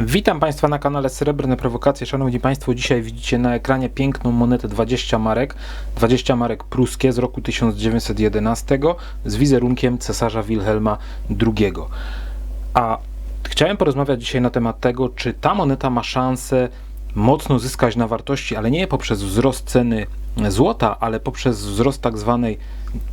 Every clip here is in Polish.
Witam Państwa na kanale Srebrne Prowokacje. Szanowni Państwo, dzisiaj widzicie na ekranie piękną monetę 20 marek. 20 marek pruskie z roku 1911 z wizerunkiem cesarza Wilhelma II. A chciałem porozmawiać dzisiaj na temat tego, czy ta moneta ma szansę mocno zyskać na wartości, ale nie poprzez wzrost ceny złota, ale poprzez wzrost tak zwanej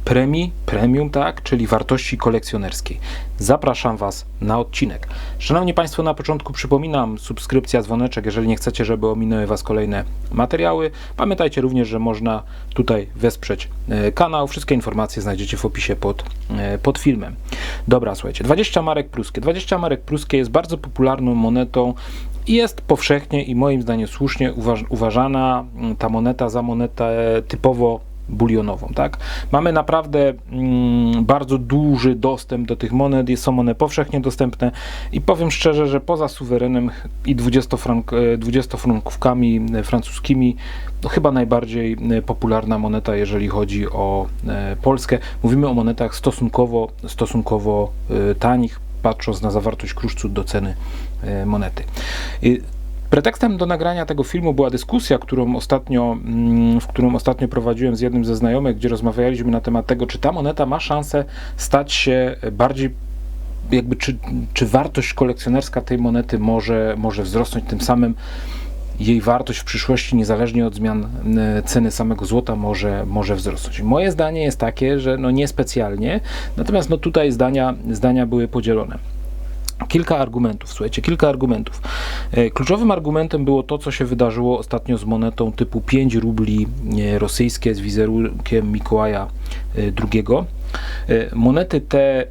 premii, premium, tak, czyli wartości kolekcjonerskiej. Zapraszam Was na odcinek. Szanowni Państwo, na początku przypominam, subskrypcja, dzwoneczek, jeżeli nie chcecie, żeby ominęły Was kolejne materiały. Pamiętajcie również, że można tutaj wesprzeć e, kanał. Wszystkie informacje znajdziecie w opisie pod, e, pod filmem. Dobra, słuchajcie, 20 marek pruskie. 20 marek pruskie jest bardzo popularną monetą i jest powszechnie i moim zdaniem słusznie uważ, uważana ta moneta za monetę typowo bulionową, tak? Mamy naprawdę mm, bardzo duży dostęp do tych monet, są one powszechnie dostępne i powiem szczerze, że poza suwerenem i 20, frank, 20 frankówkami e, francuskimi, to chyba najbardziej e, popularna moneta, jeżeli chodzi o e, Polskę. Mówimy o monetach stosunkowo, stosunkowo tanich, patrząc na zawartość kruszcu do ceny monety. Pretekstem do nagrania tego filmu była dyskusja, którą ostatnio, mm, w którą ostatnio prowadziłem z jednym ze znajomych, gdzie rozmawialiśmy na temat tego, czy ta moneta ma szansę stać się bardziej jakby czy, czy wartość kolekcjonerska tej monety może, może wzrosnąć tym samym jej wartość w przyszłości, niezależnie od zmian ceny samego złota, może, może wzrosnąć. Moje zdanie jest takie, że no niespecjalnie, natomiast no tutaj zdania, zdania były podzielone. Kilka argumentów, słuchajcie, kilka argumentów. E, Kluczowym argumentem było to, co się wydarzyło ostatnio z monetą typu 5 rubli e, rosyjskie z wizerunkiem Mikołaja e, II. Monety te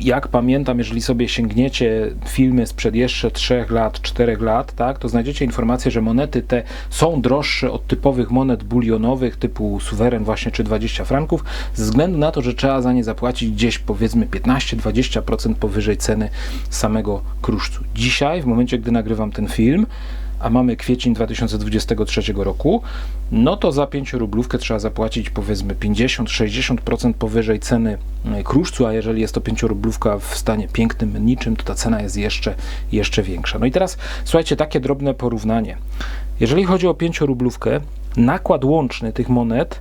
jak pamiętam, jeżeli sobie sięgniecie filmy sprzed jeszcze 3 lat, 4 lat, tak, to znajdziecie informację, że monety te są droższe od typowych monet bulionowych typu suweren właśnie czy 20 franków, ze względu na to, że trzeba za nie zapłacić gdzieś powiedzmy 15-20% powyżej ceny samego kruszcu. Dzisiaj, w momencie gdy nagrywam ten film, a mamy kwiecień 2023 roku, no to za 5 rublówkę trzeba zapłacić powiedzmy 50-60% powyżej ceny e, kruszcu, a jeżeli jest to 5 rublówka w stanie pięknym, niczym, to ta cena jest jeszcze, jeszcze większa. No i teraz słuchajcie, takie drobne porównanie. Jeżeli chodzi o 5 rublówkę, nakład łączny tych monet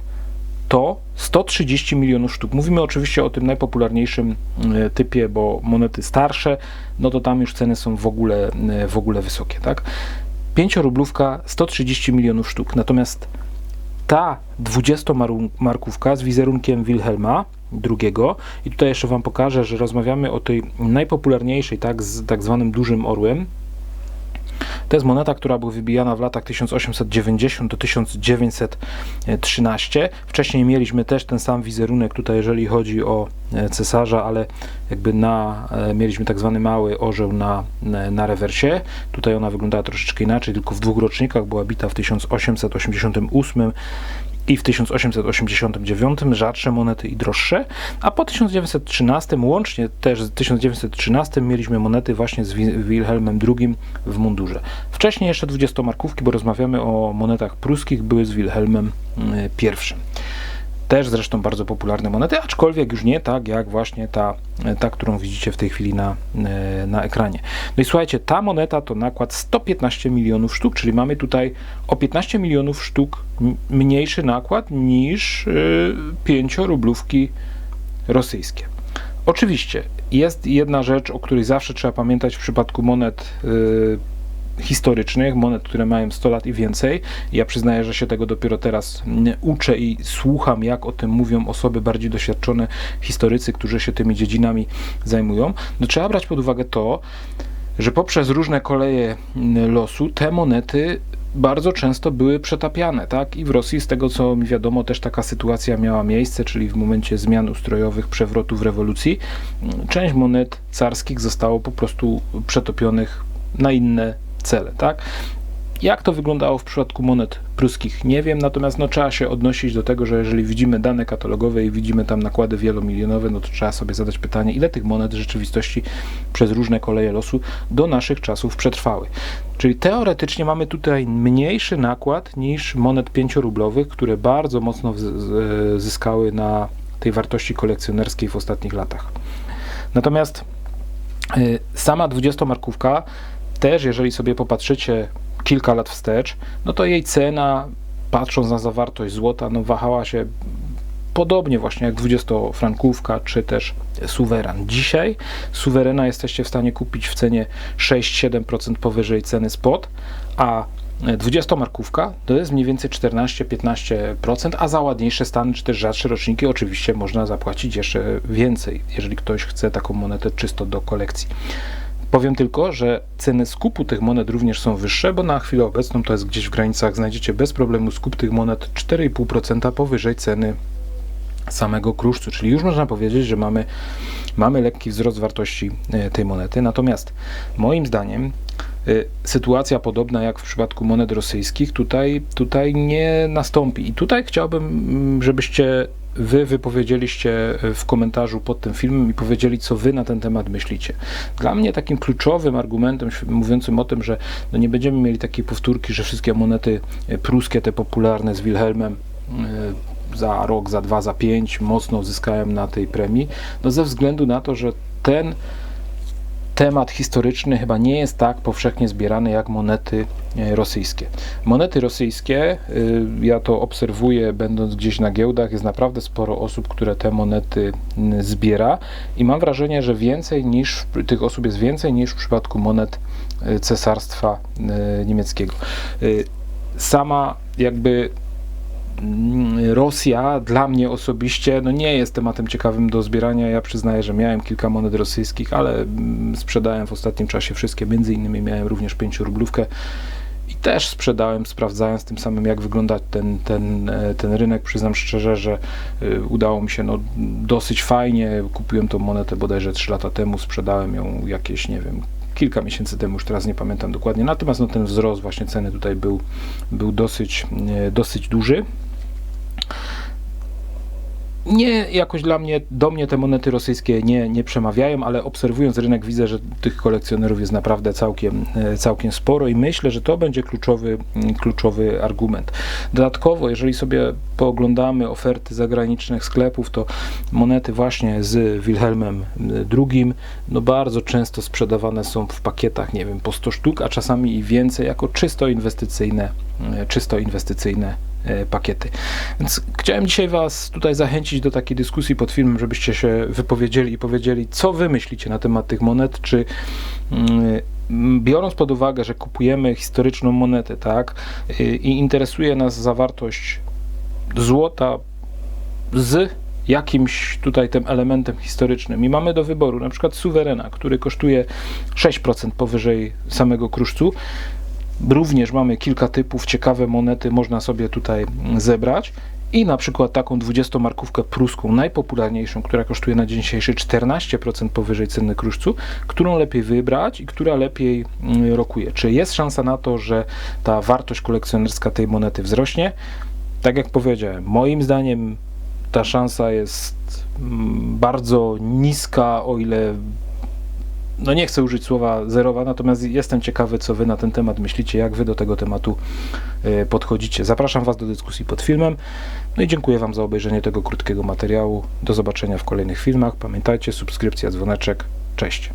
to 130 milionów sztuk. Mówimy oczywiście o tym najpopularniejszym e, typie, bo monety starsze, no to tam już ceny są w ogóle, e, w ogóle wysokie, tak? 5-rublówka 130 milionów sztuk. Natomiast ta 20-markówka z wizerunkiem Wilhelma II, i tutaj jeszcze Wam pokażę, że rozmawiamy o tej najpopularniejszej, tak, z tak zwanym dużym orłem, to jest moneta, która była wybijana w latach 1890 do 1913. Wcześniej mieliśmy też ten sam wizerunek tutaj, jeżeli chodzi o e, cesarza, ale jakby na, e, mieliśmy tak zwany mały orzeł na, na rewersie. Tutaj ona wyglądała troszeczkę inaczej, tylko w dwóch rocznikach była bita w 1888 i w 1889 rzadsze monety i droższe, a po 1913 łącznie też z 1913 mieliśmy monety właśnie z Wilhelmem II w mundurze. Wcześniej jeszcze 20 markówki, bo rozmawiamy o monetach pruskich, były z Wilhelmem I. Też zresztą bardzo popularne monety, aczkolwiek już nie tak jak właśnie ta, ta którą widzicie w tej chwili na, na ekranie. No i słuchajcie, ta moneta to nakład 115 milionów sztuk, czyli mamy tutaj o 15 milionów sztuk mniejszy nakład niż 5 y, rublówki rosyjskie. Oczywiście jest jedna rzecz, o której zawsze trzeba pamiętać w przypadku monet y, historycznych, monet, które mają 100 lat i więcej. Ja przyznaję, że się tego dopiero teraz uczę i słucham, jak o tym mówią osoby bardziej doświadczone, historycy, którzy się tymi dziedzinami zajmują. No, trzeba brać pod uwagę to, że poprzez różne koleje losu te monety bardzo często były przetapiane, tak? I w Rosji, z tego co mi wiadomo, też taka sytuacja miała miejsce, czyli w momencie zmian ustrojowych, przewrotów, rewolucji, część monet carskich zostało po prostu przetopionych na inne cele, tak? Jak to wyglądało w przypadku monet pruskich, nie wiem, natomiast no, trzeba się odnosić do tego, że jeżeli widzimy dane katalogowe i widzimy tam nakłady wielomilionowe, no to trzeba sobie zadać pytanie, ile tych monet w rzeczywistości przez różne koleje losu do naszych czasów przetrwały. Czyli teoretycznie mamy tutaj mniejszy nakład niż monet 5-rublowych, które bardzo mocno zyskały na tej wartości kolekcjonerskiej w ostatnich latach. Natomiast y, sama 20-markówka też, jeżeli sobie popatrzycie kilka lat wstecz, no to jej cena, patrząc na zawartość złota, no wahała się podobnie właśnie jak 20-frankówka czy też suweran. Dzisiaj suwerena jesteście w stanie kupić w cenie 6-7% powyżej ceny spot, a 20-markówka to jest mniej więcej 14-15%, a za ładniejsze stany czy też rzadsze roczniki oczywiście można zapłacić jeszcze więcej, jeżeli ktoś chce taką monetę czysto do kolekcji. Powiem tylko, że ceny skupu tych monet również są wyższe, bo na chwilę obecną to jest gdzieś w granicach, znajdziecie bez problemu skup tych monet 4,5% powyżej ceny samego kruszcu, czyli już można powiedzieć, że mamy, mamy lekki wzrost wartości e, tej monety. Natomiast moim zdaniem e, sytuacja podobna jak w przypadku monet rosyjskich tutaj, tutaj nie nastąpi. I tutaj chciałbym, mm, żebyście wy wypowiedzieliście w komentarzu pod tym filmem i powiedzieli, co wy na ten temat myślicie. Dla mnie takim kluczowym argumentem mówiącym o tym, że no nie będziemy mieli takiej powtórki, że wszystkie monety e, pruskie, te popularne z Wilhelmem, za rok, za dwa, za pięć mocno zyskałem na tej premii, no ze względu na to, że ten temat historyczny chyba nie jest tak powszechnie zbierany jak monety e, rosyjskie. Monety rosyjskie, y, ja to obserwuję będąc gdzieś na giełdach, jest naprawdę sporo osób, które te monety zbiera i mam wrażenie, że więcej niż tych osób jest więcej niż w przypadku monet e, cesarstwa e, niemieckiego. Sama jakby Rosja dla mnie osobiście no nie jest tematem ciekawym do zbierania. Ja przyznaję, że miałem kilka monet rosyjskich, ale mm, sprzedałem w ostatnim czasie wszystkie. Między innymi miałem również pięciorublówkę i też sprzedałem, sprawdzając tym samym, jak wygląda ten, ten, e, ten rynek. Przyznam szczerze, że y, udało mi się no, dosyć fajnie. Kupiłem tą monetę bodajże 3 lata temu, sprzedałem ją jakieś, nie wiem, kilka miesięcy temu, już teraz nie pamiętam dokładnie. Natomiast no, ten wzrost właśnie ceny tutaj był, był dosyć, e, dosyć duży nie jakoś dla mnie, do mnie te monety rosyjskie nie, nie przemawiają, ale obserwując rynek widzę, że tych kolekcjonerów jest naprawdę całkiem, e, całkiem sporo i myślę, że to będzie kluczowy, mm, kluczowy argument. Dodatkowo, jeżeli sobie pooglądamy oferty zagranicznych sklepów, to monety właśnie z Wilhelmem II no bardzo często sprzedawane są w pakietach, nie wiem, po 100 sztuk, a czasami i więcej, jako czysto inwestycyjne, e, czysto inwestycyjne pakiety. Więc chciałem dzisiaj Was tutaj zachęcić do takiej dyskusji pod filmem, żebyście się wypowiedzieli i powiedzieli, co Wy myślicie na temat tych monet, czy mm, biorąc pod uwagę, że kupujemy historyczną monetę, tak, i interesuje nas zawartość złota z jakimś tutaj tym elementem historycznym i mamy do wyboru na przykład suwerena, który kosztuje 6% powyżej samego kruszcu, Również mamy kilka typów, ciekawe monety można sobie tutaj zebrać i na przykład taką 20-markówkę pruską, najpopularniejszą, która kosztuje na dzień dzisiejszy 14% powyżej ceny kruszcu, którą lepiej wybrać i która lepiej mm, rokuje. Czy jest szansa na to, że ta wartość kolekcjonerska tej monety wzrośnie? Tak jak powiedziałem, moim zdaniem ta szansa jest mm, bardzo niska, o ile no nie chcę użyć słowa zerowa, natomiast jestem ciekawy, co Wy na ten temat myślicie, jak Wy do tego tematu e, podchodzicie. Zapraszam Was do dyskusji pod filmem. No i dziękuję Wam za obejrzenie tego krótkiego materiału. Do zobaczenia w kolejnych filmach. Pamiętajcie, subskrypcja, dzwoneczek. Cześć.